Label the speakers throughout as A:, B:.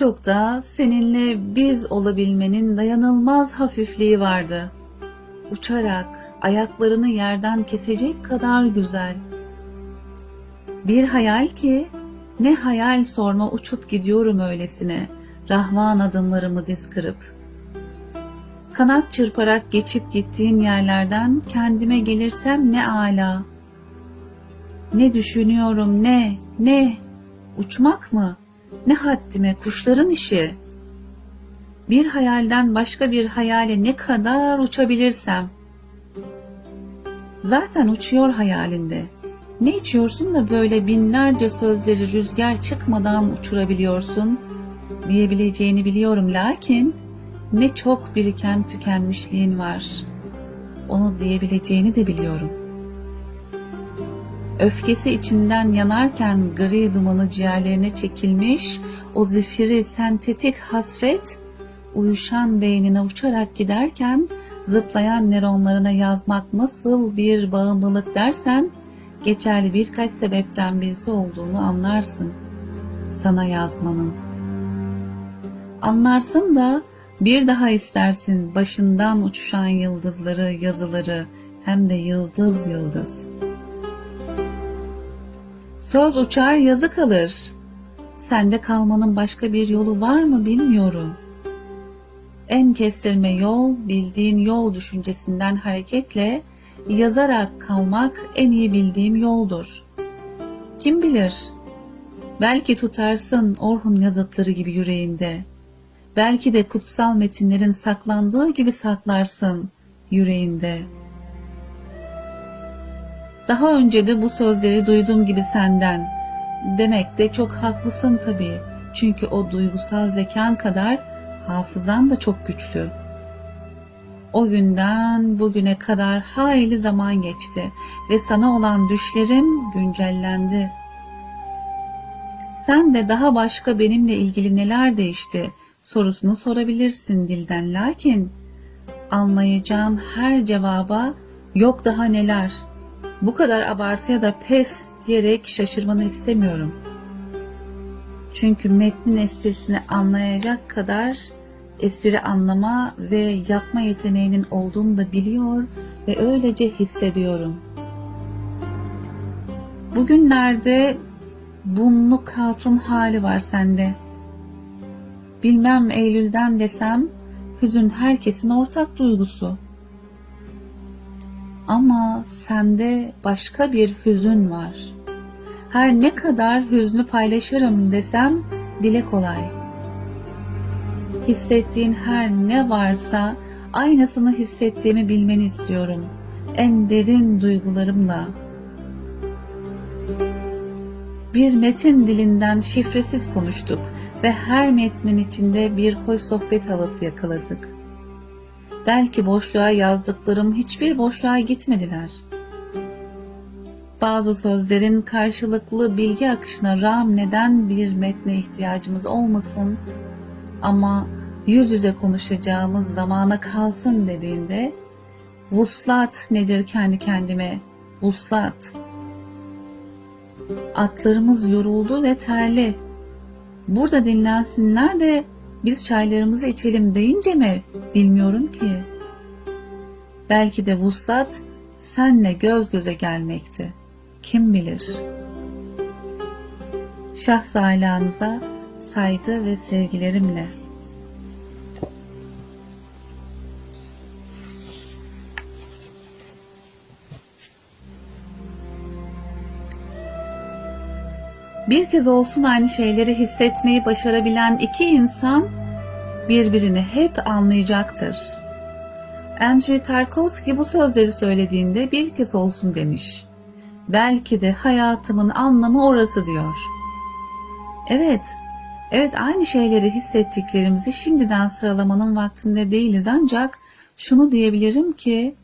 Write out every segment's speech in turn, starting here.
A: çok da seninle biz olabilmenin dayanılmaz hafifliği vardı. Uçarak ayaklarını yerden kesecek kadar güzel. Bir hayal ki ne hayal sorma uçup gidiyorum öylesine rahvan adımlarımı diz kırıp. Kanat çırparak geçip gittiğin yerlerden kendime gelirsem ne ala. Ne düşünüyorum ne ne uçmak mı? Ne haddime kuşların işi. Bir hayalden başka bir hayale ne kadar uçabilirsem. Zaten uçuyor hayalinde. Ne içiyorsun da böyle binlerce sözleri rüzgar çıkmadan uçurabiliyorsun diyebileceğini biliyorum lakin ne çok biriken tükenmişliğin var. Onu diyebileceğini de biliyorum. Öfkesi içinden yanarken gri dumanı ciğerlerine çekilmiş o zifiri sentetik hasret uyuşan beynine uçarak giderken zıplayan nöronlarına yazmak nasıl bir bağımlılık dersen geçerli birkaç sebepten birisi olduğunu anlarsın sana yazmanın. Anlarsın da bir daha istersin başından uçuşan yıldızları, yazıları hem de yıldız yıldız. Söz uçar yazı kalır. Sende kalmanın başka bir yolu var mı bilmiyorum. En kestirme yol bildiğin yol düşüncesinden hareketle yazarak kalmak en iyi bildiğim yoldur. Kim bilir? Belki tutarsın Orhun yazıtları gibi yüreğinde. Belki de kutsal metinlerin saklandığı gibi saklarsın yüreğinde. Daha önce de bu sözleri duyduğum gibi senden. Demek de çok haklısın tabii. Çünkü o duygusal zekan kadar hafızan da çok güçlü. O günden bugüne kadar hayli zaman geçti ve sana olan düşlerim güncellendi. Sen de daha başka benimle ilgili neler değişti sorusunu sorabilirsin dilden lakin almayacağım her cevaba yok daha neler. Bu kadar abartıya da pes diyerek şaşırmanı istemiyorum. Çünkü metnin esprisini anlayacak kadar espri anlama ve yapma yeteneğinin olduğunu da biliyor ve öylece hissediyorum. Bugünlerde bunluk hatun hali var sende. Bilmem Eylül'den desem hüzün herkesin ortak duygusu. Ama sende başka bir hüzün var. Her ne kadar hüznü paylaşırım desem dile kolay. Hissettiğin her ne varsa aynısını hissettiğimi bilmeni istiyorum. En derin duygularımla. Bir metin dilinden şifresiz konuştuk ve her metnin içinde bir hoş sohbet havası yakaladık. Belki boşluğa yazdıklarım hiçbir boşluğa gitmediler. Bazı sözlerin karşılıklı bilgi akışına rağm neden bir metne ihtiyacımız olmasın ama yüz yüze konuşacağımız zamana kalsın dediğinde vuslat nedir kendi kendime? Vuslat. Atlarımız yoruldu ve terli. Burada dinlensinler de biz çaylarımızı içelim deyince mi bilmiyorum ki. Belki de vuslat senle göz göze gelmekti. Kim bilir? Şahzailanıza saygı ve sevgilerimle. Bir kez olsun aynı şeyleri hissetmeyi başarabilen iki insan birbirini hep anlayacaktır. Andrei Tarkovsky bu sözleri söylediğinde bir kez olsun demiş. Belki de hayatımın anlamı orası diyor. Evet, evet aynı şeyleri hissettiklerimizi şimdiden sıralamanın vaktinde değiliz ancak şunu diyebilirim ki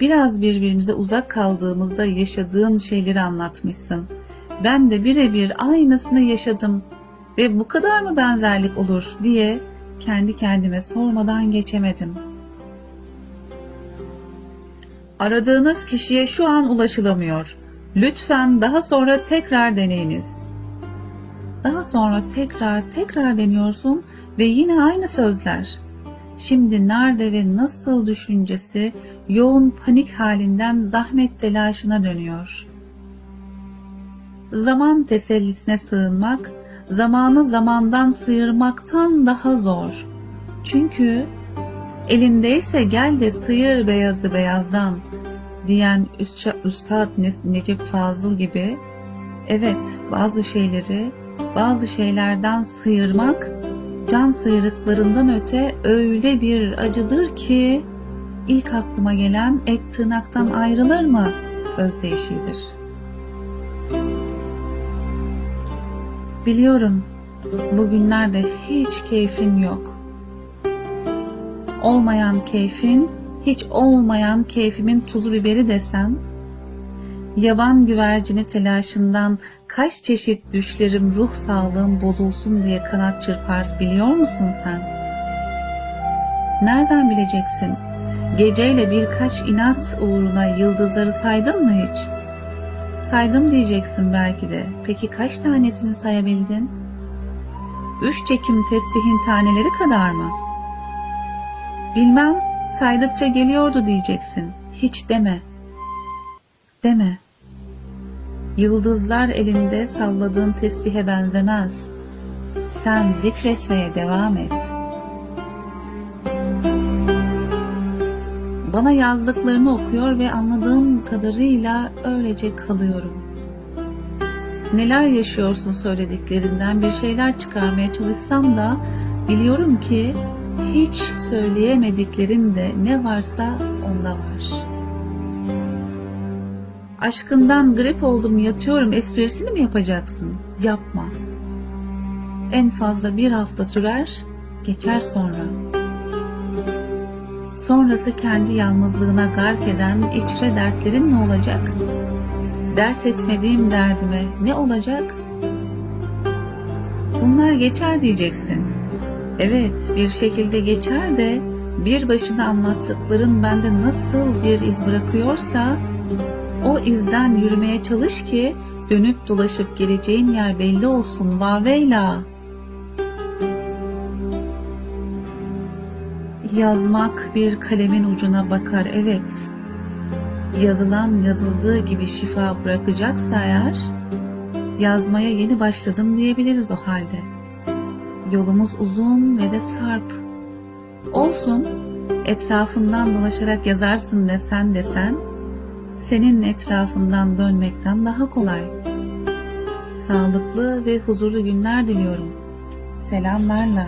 A: biraz birbirimize uzak kaldığımızda yaşadığın şeyleri anlatmışsın. Ben de birebir aynısını yaşadım ve bu kadar mı benzerlik olur diye kendi kendime sormadan geçemedim. Aradığınız kişiye şu an ulaşılamıyor. Lütfen daha sonra tekrar deneyiniz. Daha sonra tekrar tekrar deniyorsun ve yine aynı sözler. Şimdi nerede ve nasıl düşüncesi yoğun panik halinden zahmet telaşına dönüyor. Zaman tesellisine sığınmak, zamanı zamandan sıyırmaktan daha zor. Çünkü elindeyse gel de sıyır beyazı beyazdan diyen Üstad, Necip Fazıl gibi evet bazı şeyleri bazı şeylerden sıyırmak can sıyrıklarından öte öyle bir acıdır ki ilk aklıma gelen et tırnaktan ayrılır mı özdeyişidir. Biliyorum bugünlerde hiç keyfin yok. Olmayan keyfin, hiç olmayan keyfimin tuzu biberi desem, yaban güvercini telaşından kaç çeşit düşlerim ruh sağlığım bozulsun diye kanat çırpar biliyor musun sen? Nereden bileceksin? Geceyle birkaç inat uğruna yıldızları saydın mı hiç? Saydım diyeceksin belki de. Peki kaç tanesini sayabildin? Üç çekim tesbihin taneleri kadar mı? Bilmem, saydıkça geliyordu diyeceksin. Hiç deme. Deme. Yıldızlar elinde salladığın tesbihe benzemez. Sen zikretmeye devam et. Bana yazdıklarını okuyor ve anladığım kadarıyla öylece kalıyorum. Neler yaşıyorsun söylediklerinden bir şeyler çıkarmaya çalışsam da biliyorum ki hiç söyleyemediklerinde ne varsa onda var. Aşkından grip oldum yatıyorum esprisini mi yapacaksın? Yapma. En fazla bir hafta sürer, geçer sonra. Sonrası kendi yalnızlığına gark eden içre dertlerin ne olacak? Dert etmediğim derdime ne olacak? Bunlar geçer diyeceksin. Evet, bir şekilde geçer de bir başına anlattıkların bende nasıl bir iz bırakıyorsa o izden yürümeye çalış ki dönüp dolaşıp geleceğin yer belli olsun vaveyla. Yazmak bir kalemin ucuna bakar evet. Yazılan yazıldığı gibi şifa bırakacaksa eğer, yazmaya yeni başladım diyebiliriz o halde. Yolumuz uzun ve de sarp. Olsun, etrafından dolaşarak yazarsın desen desen, senin etrafından dönmekten daha kolay. Sağlıklı ve huzurlu günler diliyorum. Selamlarla.